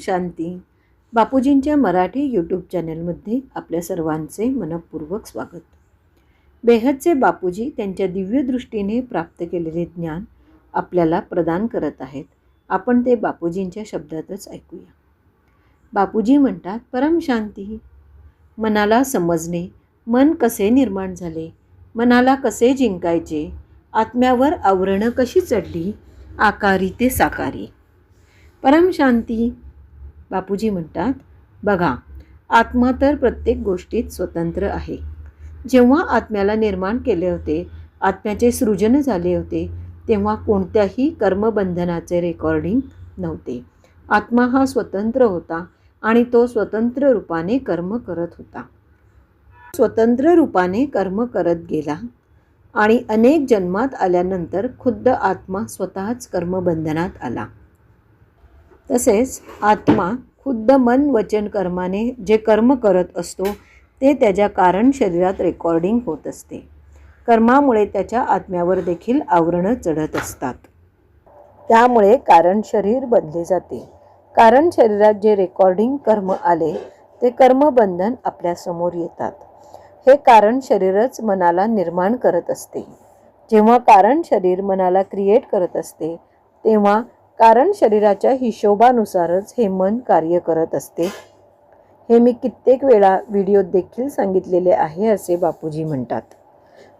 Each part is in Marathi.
शांती. बापूजींच्या मराठी यूट्यूब चॅनलमध्ये आपल्या सर्वांचे मनपूर्वक स्वागत. बेहदचे बापूजी त्यांच्या दिव्यदृष्टीने प्राप्त केलेले ज्ञान आपल्याला प्रदान करत आहेत. आपण ते बापूजींच्या शब्दातच ऐकूया. बापूजी म्हणतात परम शांती. मनाला समजणे मन कसे निर्माण झाले मनाला कसे जिंकायचे आत्म्यावर आवरणं कशी चढली आकारी ते साकारी. परम शांती. बापूजी म्हणतात बघा आत्मा तर प्रत्येक गोष्टीत स्वतंत्र आहे. जेव्हा आत्म्याला निर्माण केले होते आत्म्याचे सृजन झाले होते तेव्हा कोणत्याही कर्मबंधनाचे रेकॉर्डिंग नव्हते. आत्मा हा स्वतंत्र होता आणि तो स्वतंत्र रूपाने कर्म करत होता. स्वतंत्र रूपाने कर्म करत गेला आणि अनेक जन्मात आल्यानंतर खुद्द आत्मा स्वतःच कर्मबंधनात आला. तसेच आत्मा खुद्द मन वचन कर्माने जे कर्म करत असतो ते त्याच्या कारण शरीरात रेकॉर्डिंग होत असते. कर्मामुळे त्याच्या आत्म्यावर देखील आवरणं चढत असतात. त्यामुळे कारण शरीर बनले जाते. कारण शरीरात जे रेकॉर्डिंग कर्म आले ते कर्मबंधन आपल्यासमोर येतात. हे कारण शरीरच मनाला निर्माण करत असते. जेव्हा कारण शरीर मनाला क्रिएट करत असते तेव्हा कारण शरीराच्या हिशोबानुसारच हे मन कार्य करत असते. हे मी कित्येक वेळा व्हिडिओत देखील सांगितलेले आहे असे बापूजी म्हणतात.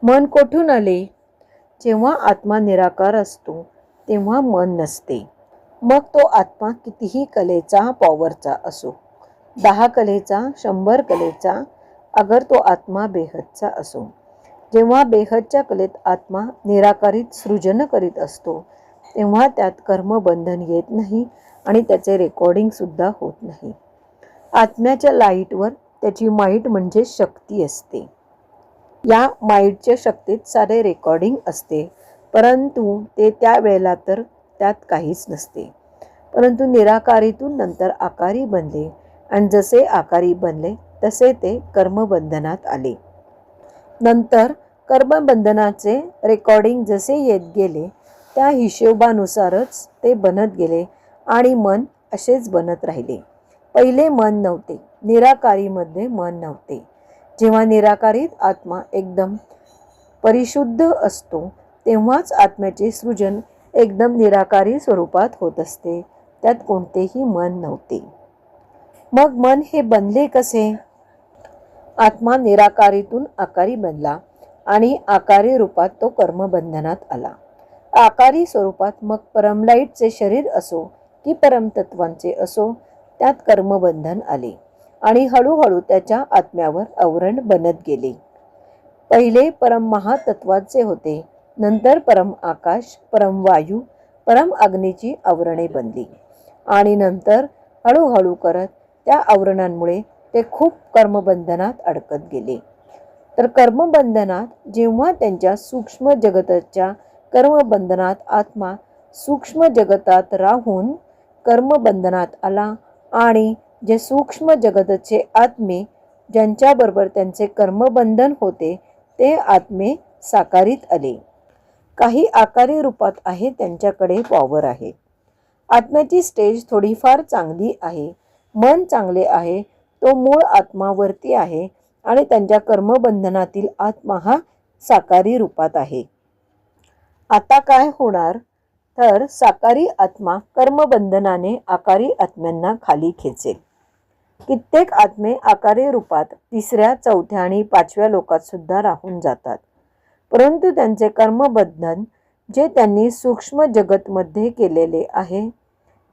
मन कोठून आले? जेव्हा आत्मा निराकार असतो तेव्हा मन नसते. मग तो आत्मा कितीही कलेचा पॉवरचा असो दहा कलेचा शंभर कलेचा अगर तो आत्मा बेहदचा असो. जेव्हा बेहदच्या कलेत आत्मा निराकारित सृजन करीत असतो तेव्हा त्यात कर्मबंधन येत नाही आणि त्याचे रेकॉर्डिंगसुद्धा होत नाही. आत्म्याच्या लाईटवर त्याची माईट म्हणजे शक्ती असते. या माईटच्या शक्तीत सारे रेकॉर्डिंग असते परंतु ते त्यावेळेला तर त्यात काहीच नसते. परंतु निराकारीतून नंतर आकारी बनले आणि जसे आकारी बनले तसे ते कर्मबंधनात आले. नंतर कर्मबंधनाचे रेकॉर्डिंग जसे येत गेले त्या हिशोबानुसारच ते बनत गेले आणि मन असेच बनत राहिले. पहिले मन नव्हते निराकारीमध्ये मन नव्हते. जेव्हा निराकारीत आत्मा एकदम परिशुद्ध असतो तेव्हाच आत्म्याचे सृजन एकदम निराकारी स्वरूपात होत असते. त्यात कोणतेही मन नव्हते. मग मन हे बनले कसे? आत्मा निराकारीतून आकारी बनला आणि आकारी रूपात तो कर्मबंधनात आला. आकारी स्वरूपात मग परमलाईटचे शरीर असो की परमतत्वांचे असो त्यात कर्मबंधन आले आणि हळूहळू त्याच्या आत्म्यावर आवरण बनत गेले. पहिले परम महातत्वाचे होते नंतर परम आकाश परम वायू परम अग्नीची आवरणे बनली आणि नंतर हळूहळू करत त्या आवरणांमुळे ते खूप कर्मबंधनात अडकत गेले. तर कर्मबंधनात जेव्हा त्यांच्या सूक्ष्म जगताच्या कर्मबंधनात आत्मा सूक्ष्म जगतात राहून कर्मबंधनात आला आणि जे सूक्ष्म जगतचे आत्मे ज्यांच्याबरोबर त्यांचे कर्मबंधन होते ते आत्मे साकारीत आले. काही आकारी रूपात आहे त्यांच्याकडे पॉवर आहे. आत्म्याची स्टेज थोडीफार चांगली आहे. मन चांगले आहे तो मूळ आत्मावरती आहे आणि त्यांच्या कर्मबंधनातील आत्मा हा साकारी रूपात आहे. आता काय होणार? तर साकारी आत्मा कर्मबंधनाने आकारी आत्म्यांना खाली खेचेल. कित्येक आत्मे आकारी रूपात तिसऱ्या चौथ्या आणि पाचव्या लोकात सुद्धा राहून जातात. परंतु त्यांचे कर्मबंधन जे त्यांनी सूक्ष्म जगतमध्ये केलेले आहे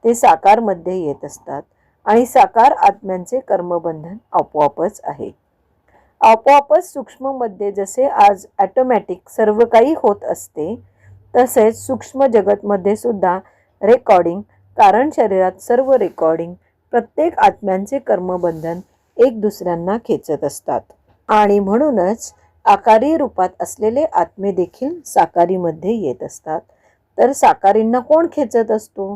ते साकारमध्ये येत असतात आणि साकार आत्म्यांचे कर्मबंधन आपोआपच आहे. आपोआपच सूक्ष्ममध्ये जसे आज ॲटोमॅटिक सर्व काही होत असते तसेच सूक्ष्म जगतमध्ये सुद्धा रेकॉर्डिंग कारण शरीरात सर्व रेकॉर्डिंग प्रत्येक आत्म्यांचे कर्मबंधन एक दुसऱ्यांना खेचत असतात. आणि म्हणूनच आकारी रूपात असलेले आत्मे देखील साकारीमध्ये येत असतात. तर साकारींना कोण खेचत असतो?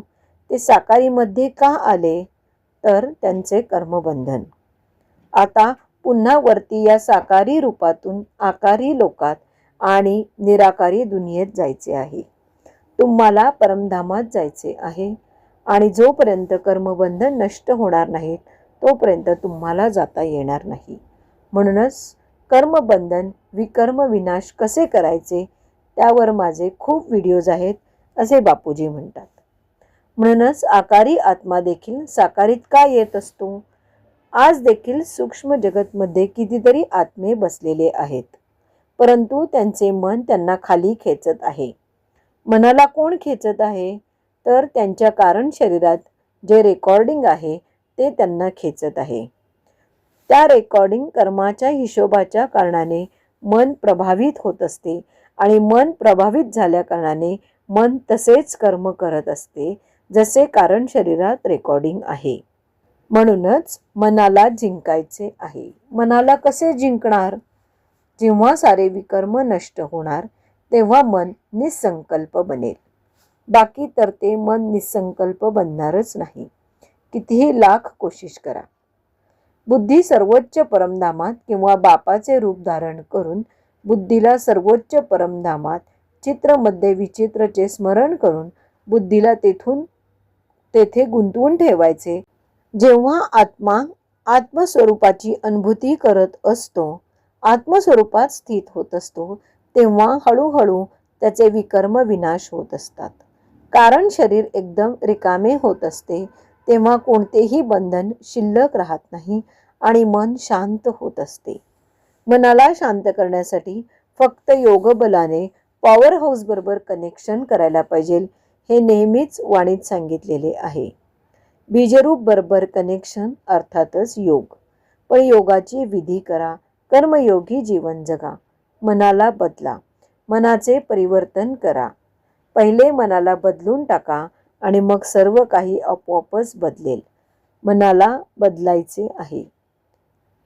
ते साकारीमध्ये का आले? तर त्यांचे कर्मबंधन. आता पुन्हा वरती या साकारी रूपातून आकारी लोकात आणि निराकारी दुनियेत जायचे आहे. तुम्हाला परमधामात जायचे आहे आणि जोपर्यंत कर्मबंधन नष्ट होणार नाहीत तोपर्यंत तुम्हाला जाता येणार नाही. म्हणूनच कर्मबंधन विकर्म विनाश कसे करायचे त्यावर माझे खूप व्हिडिओज आहेत असे बापूजी म्हणतात. म्हणूनच आकारी आत्मा देखील साकारीत का येत असतो? आज देखील सूक्ष्म जगतमध्ये कितीतरी आत्मे बसलेले आहेत. परंतु त्यांचे मन त्यांना खाली खेचत आहे. मनाला कोण खेचत आहे? तर त्यांच्या कारण शरीरात जे रेकॉर्डिंग आहे ते त्यांना खेचत आहे. त्या रेकॉर्डिंग कर्माच्या हिशोबाच्या कारणाने मन प्रभावित होत असते आणि मन प्रभावित झाल्या कारणाने मन तसेच कर्म करत असते जसे कारण शरीरात रेकॉर्डिंग आहे. म्हणूनच मनाला जिंकायचे आहे. मनाला कसे जिंकणार? जेव्हा सारे विकर्म नष्ट होणार तेव्हा मन निसंकल्प बनेल. बाकी तर ते मन निसंकल्प बनणारच नाही. कितीही लाख कोशिश करा. बुद्धी सर्वोच्च परमधामात किंवा बापाचे रूप धारण करून बुद्धीला सर्वोच्च परमधामात चित्रमध्ये विचित्रचे स्मरण करून बुद्धीला तेथून तेथे गुंतवून ठेवायचे. जेव्हा आत्मा आत्मस्वरूपाची अनुभूती करत असतो आत्मस्वरूपात स्थित होत असतो तेव्हा हळूहळू त्याचे विकर्म विनाश होत असतात. कारण शरीर एकदम रिकामे होत असते तेव्हा कोणतेही बंधन शिल्लक राहत नाही आणि मन शांत होत असते. मनाला शांत करण्यासाठी फक्त योगबलाने पॉवर हाऊसबरोबर कनेक्शन करायला पाहिजे हे नेहमीच वाणीत सांगितलेले आहे. बीजरूप बरोबर कनेक्शन अर्थातच योग. पण योगाची विधी करा कर्मयोगी जीवन जगा. मनाला बदला. मनाचे परिवर्तन करा. पहिले मनाला बदलून टाका आणि मग सर्व काही आपोआपच बदलेल. मनाला बदलायचे आहे.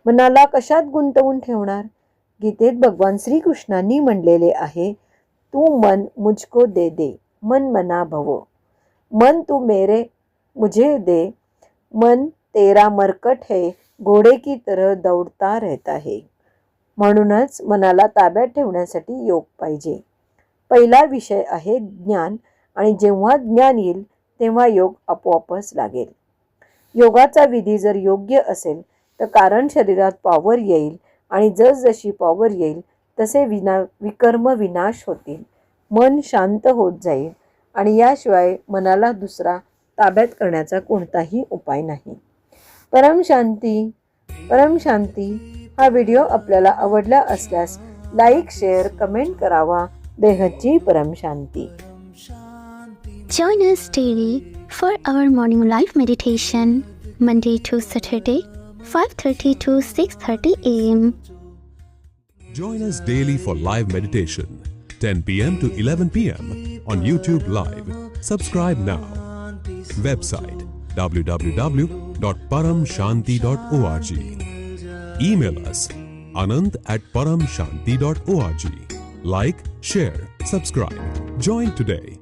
मनाला कशात गुंतवून ठेवणार? गीतेत भगवान श्रीकृष्णांनी म्हणलेले आहे तू मन मुझको दे दे मन मना भव. मन तू मेरे मुझे दे. मन तेरा मरकट है घोडे की तरह दौडता रहता है. म्हणूनच मनाला ताब्यात ठेवण्यासाठी योग पाहिजे. पहिला विषय आहे ज्ञान आणि जेव्हा ज्ञान येईल तेव्हा योग आपोआपच लागेल. योगाचा विधी जर योग्य असेल तर कारण शरीरात पॉवर येईल आणि जसजशी पॉवर येईल तसे विना विकर्म विनाश होतील. मन शांत होत जाईल आणि याशिवाय मनाला दुसरा ताब्यात करण्याचा कोणताही उपाय नाही. परमशांती परमशांती हा व्हिडिओ आपल्याला आवडला असल्यास लाईक शेअर कमेंट करावा. देहची परम शांती. Join us daily for our morning life meditation Monday to Saturday five thirty to six thirty M join us daily for live meditation ten P M to eleven P M on YouTube live subscribe now website W W W dot Param Shanti dot O R G Email us anand at paramshanti.org. Like, share, subscribe. Join today.